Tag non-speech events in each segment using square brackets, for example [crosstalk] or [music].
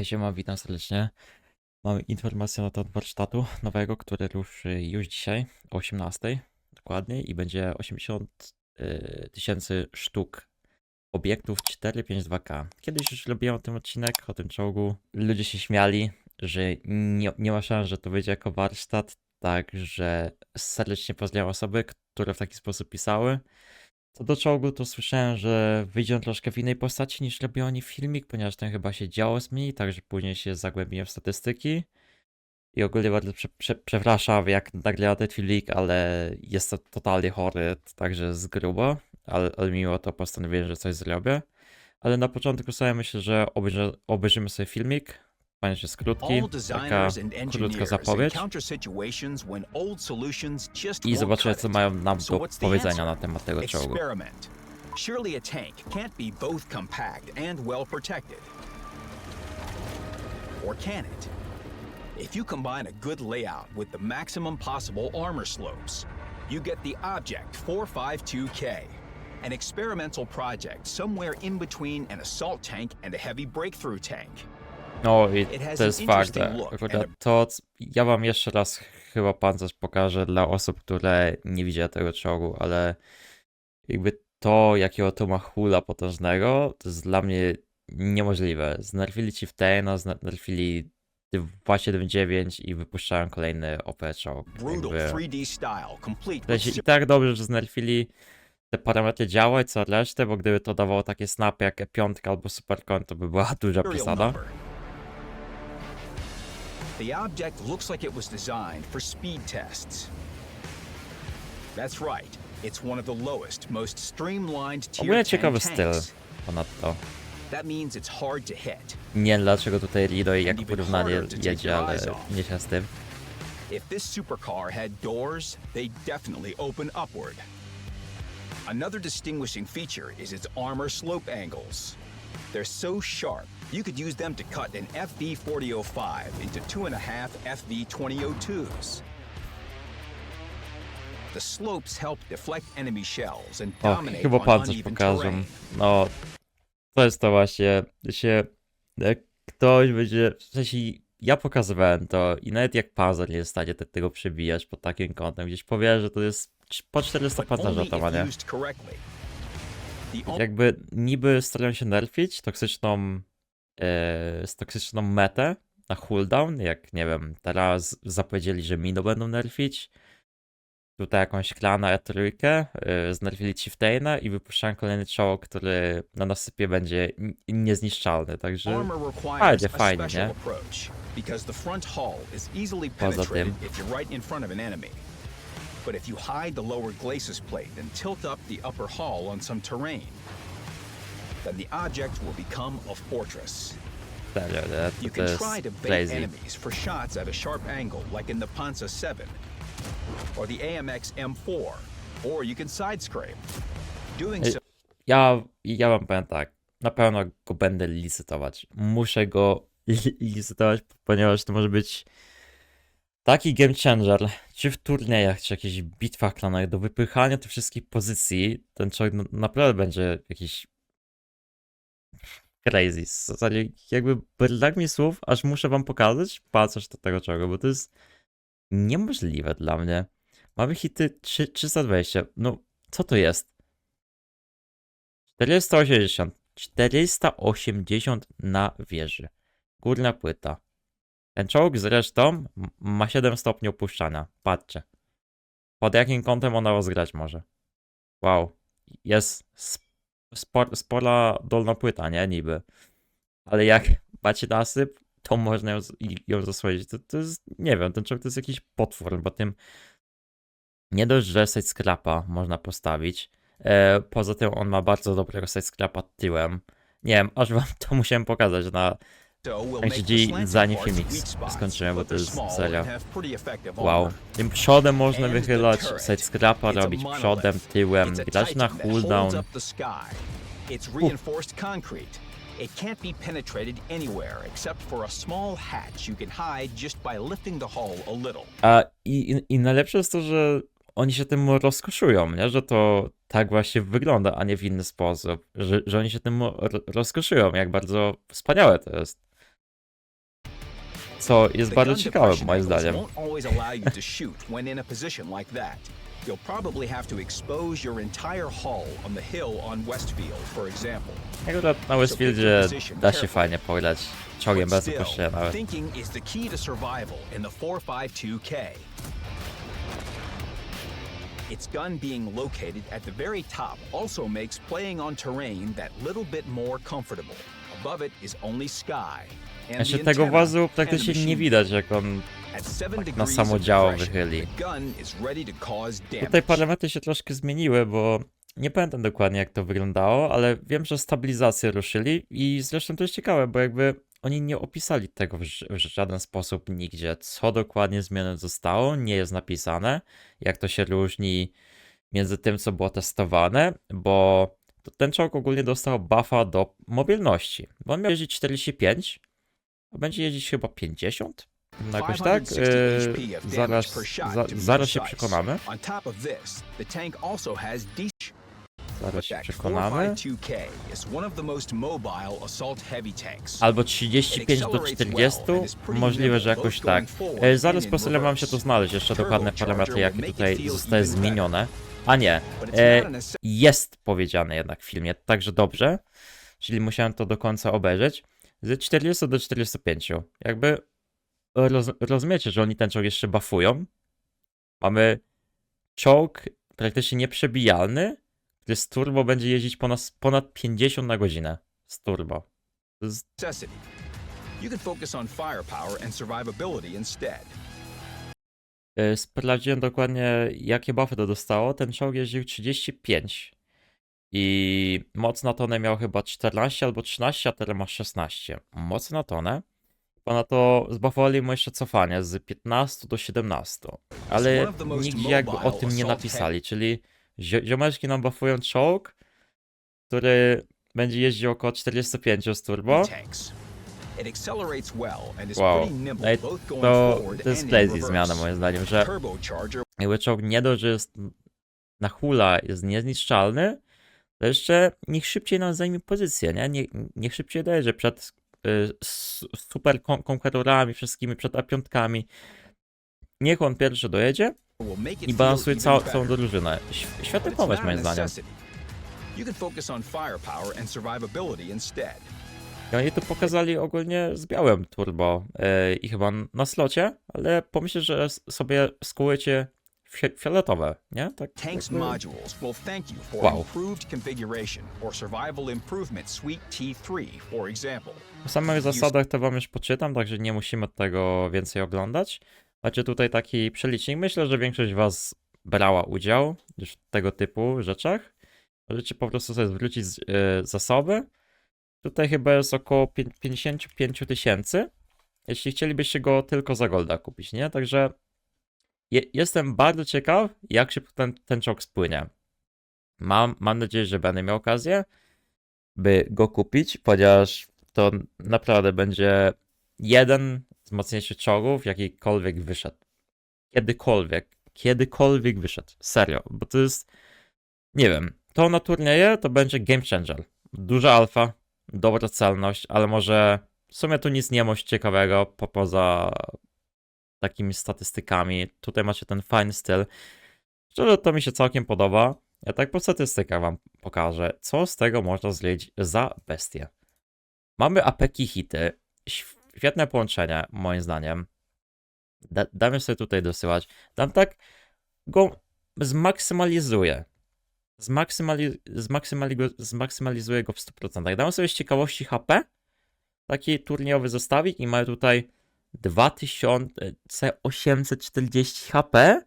Hej, siema, witam serdecznie. Mamy informację na temat warsztatu nowego, który ruszy już dzisiaj o 18 dokładnie i będzie 80 y, tysięcy sztuk obiektów 452K. Kiedyś już robiłem tym odcinek, o tym czołgu. Ludzie się śmiali, że nie, nie ma szans, że to wyjdzie jako warsztat, także serdecznie pozdrawiam osoby, które w taki sposób pisały. Co do czołgu, to słyszałem, że wyjdzie on troszkę w innej postaci niż robił oni filmik, ponieważ ten chyba się działo zmieni, także później się zagłębiłem w statystyki. I ogólnie bardzo prze, prze, przepraszam, jak nagrałem ten filmik, ale jest to totalnie chory, także z grubo, ale, ale mimo to postanowiłem, że coś zrobię. Ale na początku sobie myślę, że obejrzy, obejrzymy sobie filmik, ponieważ jest krótki, All taka krótka zapowiedź i cut co mają nam do powiedzenia na temat tego czołgu. Surely a tank can't be both compact and well protected. Or can it? If you combine a good layout with the maximum possible armor slopes, you get the Object 452K, an experimental project somewhere in between an assault tank and a heavy breakthrough tank. No i to jest fakt, look akurat to, ja wam jeszcze raz chyba pancerz pokażę dla osób, które nie widziały tego czołgu, ale jakby to, jakiego to ma hula potężnego, to jest dla mnie niemożliwe. Znerfili Chieftaina, znerfili 279 i wypuszczają kolejny OP czołg. Jakby- 3D style, complete to with jest i tak dobrze, że znerfili te parametry działa i co resztę, bo gdyby to dawało takie snapy jak E5 albo Supercon, to by była duża serial przesada. The object looks like it was designed for speed tests. That's right. It's one of the lowest, most streamlined tier Ogólnie 10 ciekawy styl tanks. ponadto. That means it's hard to hit. Nie wiem dlaczego tutaj Leroy jako even porównanie harder to take jedzie, ale eyes nie się z tym. If this supercar had doors, they definitely open upward. Another distinguishing feature is its armor slope angles. They're so sharp, you could use them to cut an FV4005 into two and a half FV2002s. The slopes help deflect enemy shells and O, dominate chyba on uneven pokażą. terrain. No, to jest to właśnie, się, jak ktoś będzie, w sensie ja pokazywałem to i nawet jak panzer nie jest w stanie te, tego przebijać pod takim kątem, gdzieś powie, że to jest po 400 But pancerza only to ma, if nie? used correctly. The Jakby niby starają się nerfić toksyczną, z toksyczną metę na cooldown, jak nie wiem, teraz zapowiedzieli, że Mino będą nerfić. Tutaj jakąś klana E3, e, znerfili Chieftaina i wypuszczają kolejny czołg, który na nasypie będzie niezniszczalny, także Fajnie, fajnie, nie? Poza tym. But if you hide the lower glacis plate and tilt up the upper hull on some terrain, then the object will become a fortress. serio, nie? You to, to can jest try to bait crazy. enemies for shots at a sharp angle, like in the Panzer 7 or the AMX M4, or you can side scrape. Doing Ej, so Ja, ja wam powiem tak, na pewno go będę licytować. Muszę go li- [laughs] licytować, ponieważ to może być taki game changer, czy w turniejach, czy jakichś bitwach klanowych, do wypychania tych wszystkich pozycji, ten człowiek no, naprawdę będzie jakiś crazy. Jakby brak mi słów, aż muszę wam pokazać patrz do tego czego, bo to jest niemożliwe dla mnie. Mamy hity 3, 320, no co to jest? 480. 480 na wieży. Górna płyta. Ten czołg zresztą ma 7 stopni opuszczania. Patrzcie. Pod jakim kątem ona rozgrać może? Wow. Jest spor, spora dolna płyta, nie? Niby. Ale jak macie nasyp, to można ją, ją zasłonić. To, to jest, nie wiem, ten czołg to jest jakiś potwór, bo tym nie dość, że side scrapa można postawić, E, poza tym on ma bardzo dobrego sidescrapa tyłem. Nie wiem, aż wam [laughs] to musiałem pokazać na... parts filmik weak spots, skończyłem, bo to jest effective Wow. Tym przodem można wychylać, turret. sidescrapa It's a robić przodem, tyłem, grać na cooldown. concrete. It can't be penetrated anywhere except for a small hatch you can hide just by lifting the hull a little. A i, i, i najlepsze jest to, że oni się tym rozkoszują, nie? Że to tak właśnie wygląda, a nie w inny sposób. Że, że oni się tym ro- rozkoszują, jak bardzo wspaniałe to jest. Co jest bardzo ciekawe moim zdaniem. You'll probably have to expose your entire hull on the hill on Westfield, for example. Akurat na Westfieldzie da się fajnie pograć ciągiem bez opuszczenia nawet. thinking is the key to survival in the 452K. Its gun being located at the very top also makes playing on terrain that little bit more comfortable. Above it is only sky. Jeszcze tego the praktycznie nie widać, jak on 7 na degrees samo of działo depression, wychyli. Tutaj parametry się troszkę zmieniły, bo nie pamiętam dokładnie jak to wyglądało, ale wiem, że stabilizację ruszyli i zresztą to jest ciekawe, bo jakby oni nie opisali tego w, żaden sposób nigdzie, co dokładnie zmienione zostało, nie jest napisane, jak to się różni między tym, co było testowane, bo ten czołg ogólnie dostał buffa do mobilności, bo on miał jeździć 45, a będzie jeździć chyba 50? No jakoś tak? 560 HP of damage zaraz, za, zaraz się przekonamy. Zaraz się przekonamy. 452K is one of the most mobile assault heavy tanks. Albo 35 do 40, możliwe, że jakoś tak. E, zaraz postaram się to znaleźć, jeszcze dokładne parametry, jakie tutaj zostały zmienione. A nie, e, jest powiedziane jednak w filmie, także dobrze. Czyli musiałem to do końca obejrzeć. Z 40 do 45. Jakby roz, rozumiecie, że oni ten czołg jeszcze buffują. Mamy czołg praktycznie nieprzebijalny, który z turbo będzie jeździć ponad, ponad 50 na godzinę. Z turbo. Necessity. You can focus on firepower and survivability instead. E, Sprawdziłem dokładnie, jakie buffy to dostało. Ten czołg jeździł 35 i moc na tonę miał chyba 14 albo 13, a teraz ma 16. Moc na tonę. Ponadto zbuffowali mu jeszcze cofanie z 15 do 17. Ale nigdzie jakby o tym nie napisali, czyli zio- ziomeczki nam buffują czołg, który będzie jeździł około 45 z turbo. Wow. both going To, to jest crazy zmiana moim zdaniem, że jakby czołg nie dość, że jest na hula jest niezniszczalny, to jeszcze niech szybciej nam zajmie pozycję, nie? Nie, niech szybciej dojedzie przed y, super kon- konkurorami wszystkimi, przed A5. Niech on pierwszy dojedzie i balansuje całą, całą drużynę. Świetny pomysł moim zdaniem. necessity. You can focus on firepower and survivability instead. I oni tu pokazali ogólnie z białym turbo y, i chyba na slocie, ale pomyślę, że sobie skujecie fie- fioletowe, nie? Tak Tank's modules will thank you for Wow. improved configuration or survival improvement suite T3, for example. O samych zasadach to wam już poczytam, także nie musimy tego więcej oglądać. Macie tutaj taki przelicznik. Myślę, że większość was brała udział już w tego typu rzeczach. Możecie po prostu sobie zwrócić z- y, zasoby. Tutaj chyba jest około pię- 55 tysięcy. Jeśli chcielibyście go tylko za golda kupić, nie? Także je, jestem bardzo ciekaw, jak szybko ten, ten czołg spłynie. Mam, mam nadzieję, że będę miał okazję, by go kupić, ponieważ to naprawdę będzie jeden z mocniejszych czołgów, jakikolwiek wyszedł. Kiedykolwiek. Kiedykolwiek wyszedł. Serio. Bo to jest. Nie wiem. To na turnieje to będzie game changer. Duża alfa, dobra celność, ale może w sumie tu nic nie ma ciekawego po, poza takimi statystykami. Tutaj macie ten fajny styl. Szczerze to mi się całkiem podoba. Ja tak po statystykach wam pokażę, co z tego można zrobić za bestię. Mamy apeki hity. Świetne połączenie, moim zdaniem. Da, damy sobie tutaj dosyłać. Dam tak go zmaksymalizuję. Zmaksymali, zmaksymali zmaksymalizuję go w 100%. Dam sobie z ciekawości HP. Taki turniejowy zestawik i mamy tutaj 2840 HP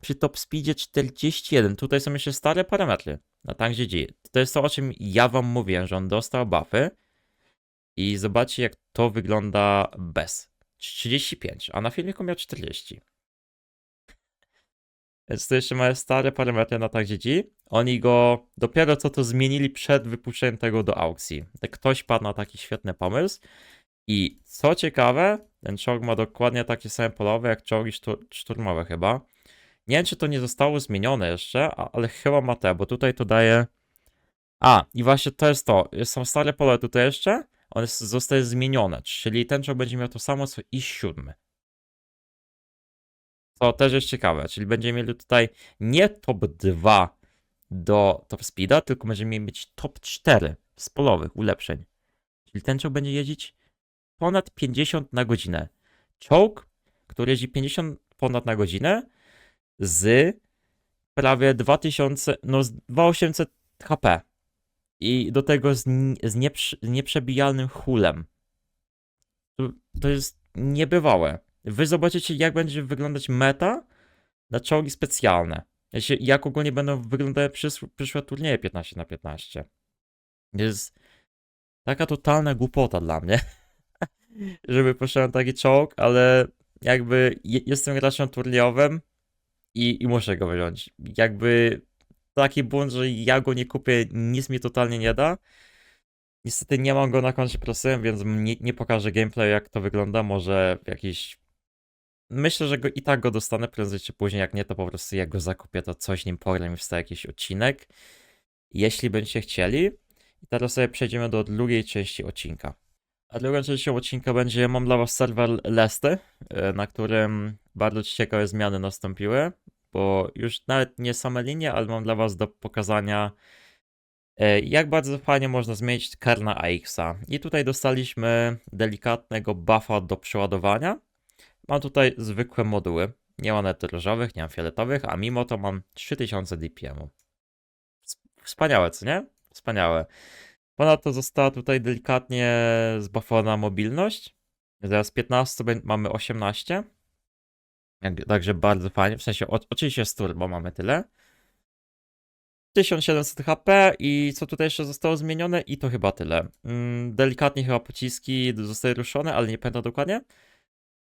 przy top speedzie 41. Tutaj są jeszcze stare parametry na tank GG. To jest to, o czym ja wam mówiłem, że on dostał buffy. I zobaczcie, jak to wygląda bez. 35, a na filmiku miał 40. Więc to jeszcze mają stare parametry na tak GG. Oni go dopiero co to zmienili przed wypuszczeniem tego do aukcji. Ktoś padł na taki świetny pomysł. I co ciekawe, ten czołg ma dokładnie takie same polowe jak czołgi sztur- szturmowe chyba. Nie wiem, czy to nie zostało zmienione jeszcze, ale chyba ma te, bo tutaj to daje. A, i właśnie to jest to. Są stare pole tutaj jeszcze. on jest, zostaje zmienione, czyli ten czołg będzie miał to samo co i siódmy. To też jest ciekawe, czyli będziemy mieli tutaj nie top 2 do top speeda, tylko będziemy mieć top 4 z polowych ulepszeń. Czyli ten czołg będzie jeździć ponad 50 na godzinę. Czołg, który jeździ 50 ponad na godzinę z prawie 2000, no z 2800 HP. I do tego z, z nieprze, nieprzebijalnym hulem. To, to jest niebywałe. Wy zobaczycie, jak będzie wyglądać meta na czołgi specjalne. Jak ogólnie będą wyglądały przyszłe, przyszłe turnieje 15 na 15. Jest taka totalna głupota dla mnie, [laughs] żeby poszedłem taki czołg, ale jakby je, jestem graczem turniejowym i, i muszę go wziąć. Jakby taki błąd, że ja go nie kupię, nic mi totalnie nie da. Niestety nie mam go na koncie prostym, więc nie, nie pokażę gameplay jak to wygląda. Może jakiś. Myślę, że go i tak go dostanę prędzej czy później. Jak nie, to po prostu jak go zakupię, to coś nim pogram i wstaje jakiś odcinek. Jeśli będziecie chcieli. I teraz sobie przejdziemy do drugiej części odcinka. A drugą częścią odcinka będzie mam dla was serwer Lesty, e, na którym bardzo ciekawe zmiany nastąpiły, bo już nawet nie same linie, ale mam dla was do pokazania e, jak bardzo fajnie można zmienić Kerna AX-a. I tutaj dostaliśmy delikatnego buffa do przeładowania. Mam tutaj zwykłe moduły. Nie mam nawet różowych, nie mam fioletowych, a mimo to mam 3000 DPM. Wspaniałe, co nie? Wspaniałe. Ponadto została tutaj delikatnie zbuffowana mobilność. Zaraz 15 bę- mamy 18. Jak- Także bardzo fajnie. W sensie, oczywiście z turbo mamy tyle. 1700 HP i co tutaj jeszcze zostało zmienione? I to chyba tyle. Mm, delikatnie chyba pociski zostały ruszone, ale nie pamiętam dokładnie.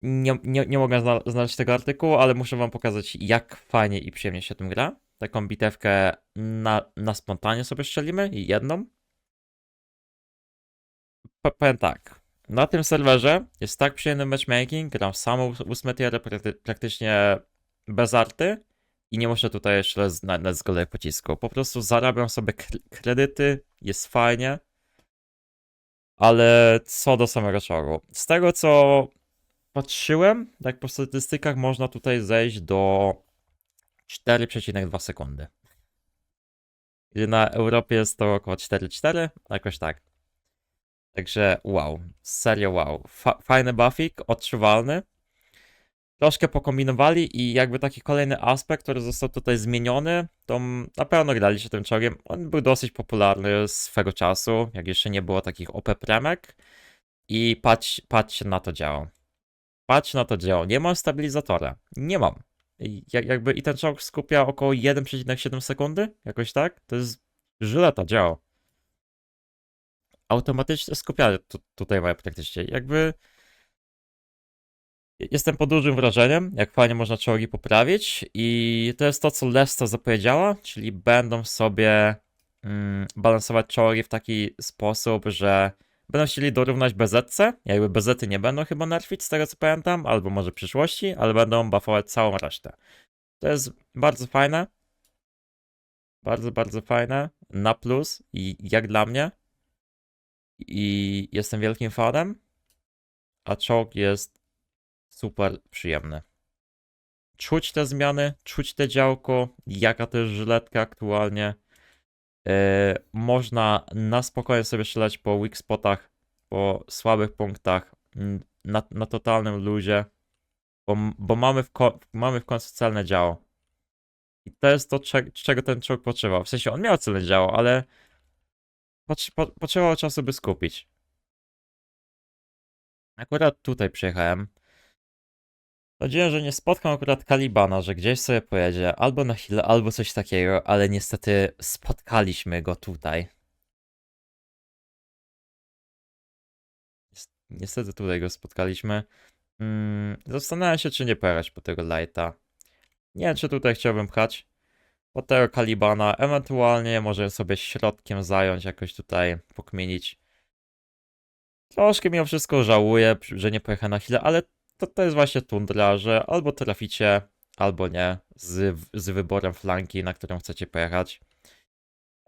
Nie, nie, nie mogę zna znaleźć tego artykułu, ale muszę wam pokazać, jak fajnie i przyjemnie się tym gra. Taką bitewkę na, na spontanie sobie strzelimy, jedną. Powiem tak. Na tym serwerze jest tak przyjemny matchmaking, gram samą ósmę tierę prakty praktycznie bez arty i nie muszę tutaj jeszcze na, na zgodę pocisku. Po prostu zarabiam sobie kre- kredyty, jest fajnie, ale co do samego czołgu. Z tego co patrzyłem, tak po statystykach można tutaj zejść do 4,2 sekundy. Na Europie jest to około 4,4, jakoś tak. Także wow, serio wow. Fa fajny buffik, odczuwalny. Troszkę pokombinowali i jakby taki kolejny aspekt, który został tutaj zmieniony, to na pewno grali się tym czołgiem. On był dosyć popularny swego czasu, jak jeszcze nie było takich OP premek. I patrz, patrzcie na to działo. Patrz na to działo. Nie mam stabilizatora. Nie mam. Jak, jakby i ten czołg skupia około 1,7 sekundy, jakoś tak. To jest żyleta działo automatyczne skupianie tu, tutaj mają praktycznie. Jakby jestem pod dużym wrażeniem, jak fajnie można czołgi poprawić i to jest to, co Lesta zapowiedziała, czyli będą sobie mm, balansować czołgi w taki sposób, że będą chcieli dorównać BZC, jakby BZety nie będą chyba nerfić z tego co pamiętam, albo może w przyszłości, ale będą buffować całą resztę. To jest bardzo fajne. Bardzo, bardzo fajne. Na plus i jak dla mnie i jestem wielkim fanem, a czołg jest super przyjemny. Czuć te zmiany, czuć te działko, jaka to jest żyletka aktualnie. Yy, można na spokojnie sobie strzelać po weak spotach, po słabych punktach, na, na totalnym luzie, bo, bo mamy, w mamy w końcu celne działo. I to jest to, cze- czego ten czołg potrzebował. W sensie on miał celne działo, ale Po, potrzebowało czasu, by skupić. Akurat tutaj przyjechałem. Nadzieję, że nie spotkam akurat Kalibana, że gdzieś sobie pojedzie albo na chwilę, albo coś takiego, ale niestety spotkaliśmy go tutaj. Nies- Niestety tutaj go spotkaliśmy. Mm, zastanawiam się, czy nie pojechać po tego lighta. Nie wiem, czy tutaj chciałbym pchać po tego Kalibana, ewentualnie może sobie środkiem zająć, jakoś tutaj pokmienić. Troszkę mimo wszystko żałuję, że nie pojechałem na chwilę, ale to, to jest właśnie tundra, że albo traficie, albo nie, z, z wyborem flanki, na którą chcecie pojechać.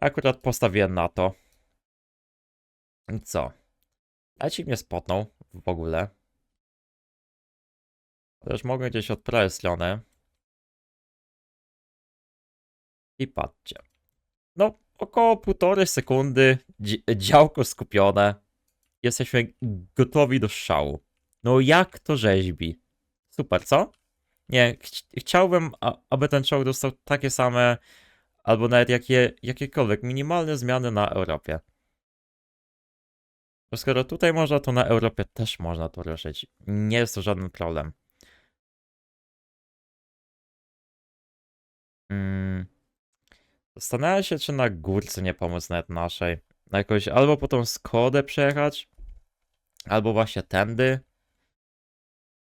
Akurat postawiłem na to. I co? Lecik mnie spotnął w ogóle. Chociaż mogę gdzieś od prawej strony. I patrzcie. No, około półtorej sekundy, dzi- działko skupione. Jesteśmy gotowi do szału. No jak to rzeźbi? Super, co? Nie, ch- chciałbym, aby ten czołg dostał takie same, albo nawet jakie, jakiekolwiek minimalne zmiany na Europie. Bo skoro tutaj można, to na Europie też można to ruszyć. Nie jest to żaden problem. Mm. Zastanawiam się, czy na górce nie pomóc nawet naszej. Na jakoś albo po tą Skodę przejechać, albo właśnie tędy.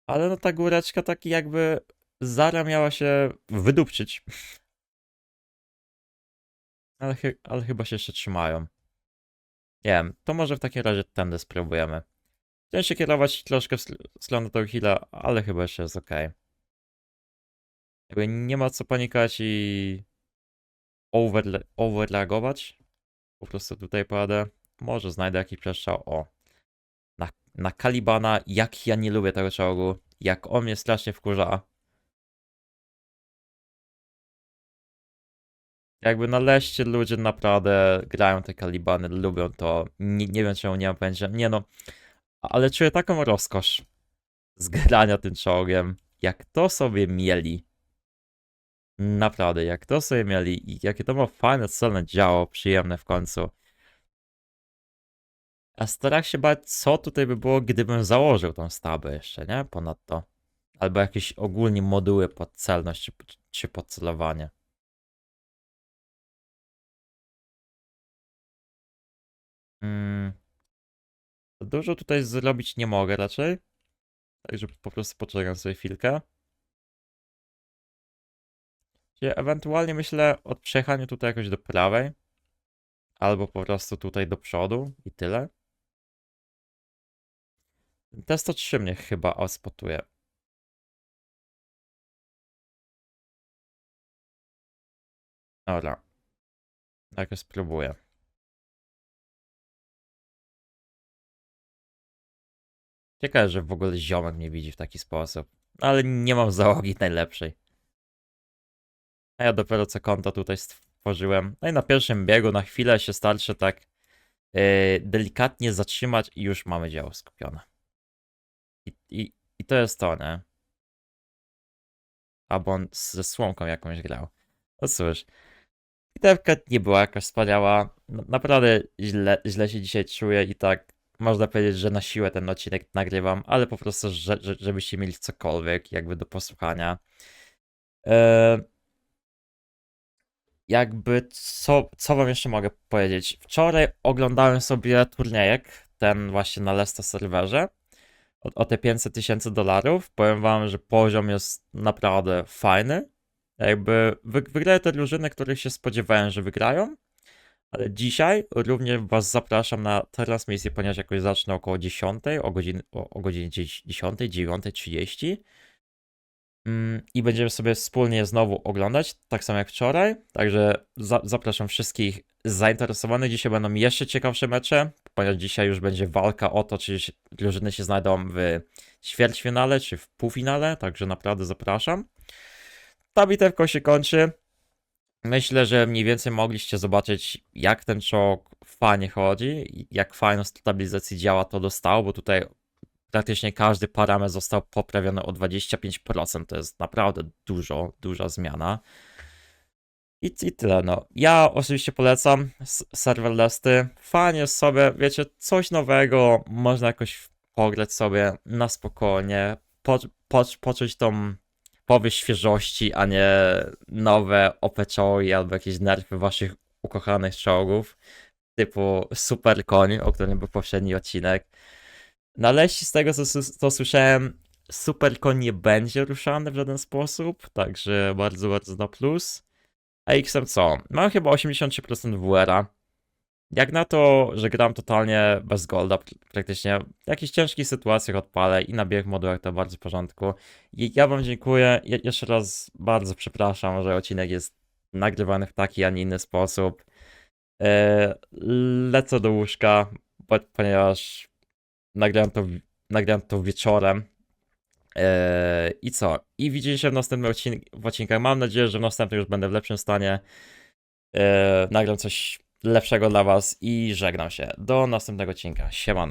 Ale no ta góreczka taki jakby Zara miała się wydupczyć. Ale, chy- ale chyba się jeszcze trzymają. Nie wiem, to może w takim razie tędy spróbujemy. Chciałem się kierować troszkę w str- w stronę tego hilla, ale chyba jeszcze jest ok. Jakby nie ma co panikować i overle- overreagować. Po prostu tutaj pojadę. Może znajdę jakiś przestrzał. O. Na, na Kalibana, jak ja nie lubię tego czołgu. Jak on mnie strasznie wkurza. Jakby na leście ludzie naprawdę grają te Kalibany, lubią to. Nie, nie wiem czemu nie mam pojęcia. Nie no. Ale czuję taką rozkosz z grania tym czołgiem. Jak to sobie mieli. Naprawdę, jak to sobie mieli i jakie to ma fajne, celne działo, przyjemne w końcu. A starach się bać, co tutaj by było, gdybym założył tą stabę jeszcze, nie? Ponadto. Albo jakieś ogólnie moduły pod celność czy, czy pod celowanie. Mm. Za Dużo tutaj zrobić nie mogę raczej. Także po prostu poczekam sobie chwilkę. Ewentualnie myślę o przejechaniu tutaj jakoś do prawej. Albo po prostu tutaj do przodu i tyle. Te 103 mnie chyba ospotuje. Dobra. Jakoś spróbuję. Ciekawe, że w ogóle ziomek mnie widzi w taki sposób. Ale nie mam załogi najlepszej. A ja dopiero co konto tutaj stworzyłem. No i na pierwszym biegu na chwilę się starczy tak yy, delikatnie zatrzymać i już mamy działo skupione. I, i, I to jest to, nie? Albo on ze słomką jakąś grał. No cóż. Bitewka nie była jakaś wspaniała. Naprawdę źle, źle się dzisiaj czuję i tak można powiedzieć, że na siłę ten odcinek nagrywam, ale po prostu, że, że, żebyście mieli cokolwiek jakby do posłuchania. E, jakby co, co wam jeszcze mogę powiedzieć? Wczoraj oglądałem sobie turniejek, ten właśnie na Lesta serwerze, o, o te 500 tysięcy dolarów. Powiem wam, że poziom jest naprawdę fajny. Jakby wy, wygrają te drużyny, których się spodziewałem, że wygrają. Ale dzisiaj również was zapraszam na transmisję, ponieważ jakoś zacznę około 10, o o, o godzinie 10, 9.30. Mm, I będziemy sobie wspólnie znowu oglądać, tak samo jak wczoraj. Także za, zapraszam wszystkich zainteresowanych. Dzisiaj będą jeszcze ciekawsze mecze, ponieważ dzisiaj już będzie walka o to, czy drużyny się znajdą w ćwierćfinale, czy w półfinale. Także naprawdę zapraszam. Ta bitewka się kończy. Myślę, że mniej więcej mogliście zobaczyć, jak ten czołg fajnie chodzi, jak fajną stabilizację działa to dostał, bo tutaj praktycznie każdy parametr został poprawiony o 25%. To jest naprawdę dużo, duża zmiana. I, I tyle, no. Ja oczywiście polecam s- serwer Lesty. Fajnie sobie, wiecie, coś nowego, można jakoś pograć sobie na spokojnie, po, po, poczuć tą powieść świeżości, a nie nowe OP czołgi albo jakieś nerfy waszych ukochanych czołgów, typu Super Koń, o którym był poprzedni odcinek. Na leści z tego, co, co słyszałem, Super Koń nie będzie ruszany w żaden sposób, także bardzo, bardzo na plus. A XM co? Mam chyba 83% WR-a. Jak na to, że gram totalnie bez golda pr- praktycznie, w jakichś ciężkich sytuacjach odpalę i na bieg modułach to bardzo w porządku. I ja wam dziękuję. Je- jeszcze raz bardzo przepraszam, że odcinek jest nagrywany w taki, a nie inny sposób. E, lecę do łóżka, ponieważ nagrałem to, nagrałem to wieczorem. Eee, I co? I widzimy się w następnym odcink- odcinkach. Mam nadzieję, że w następnym już będę w lepszym stanie. Eee, nagram coś lepszego dla Was i żegnam się. Do następnego odcinka. Siemano.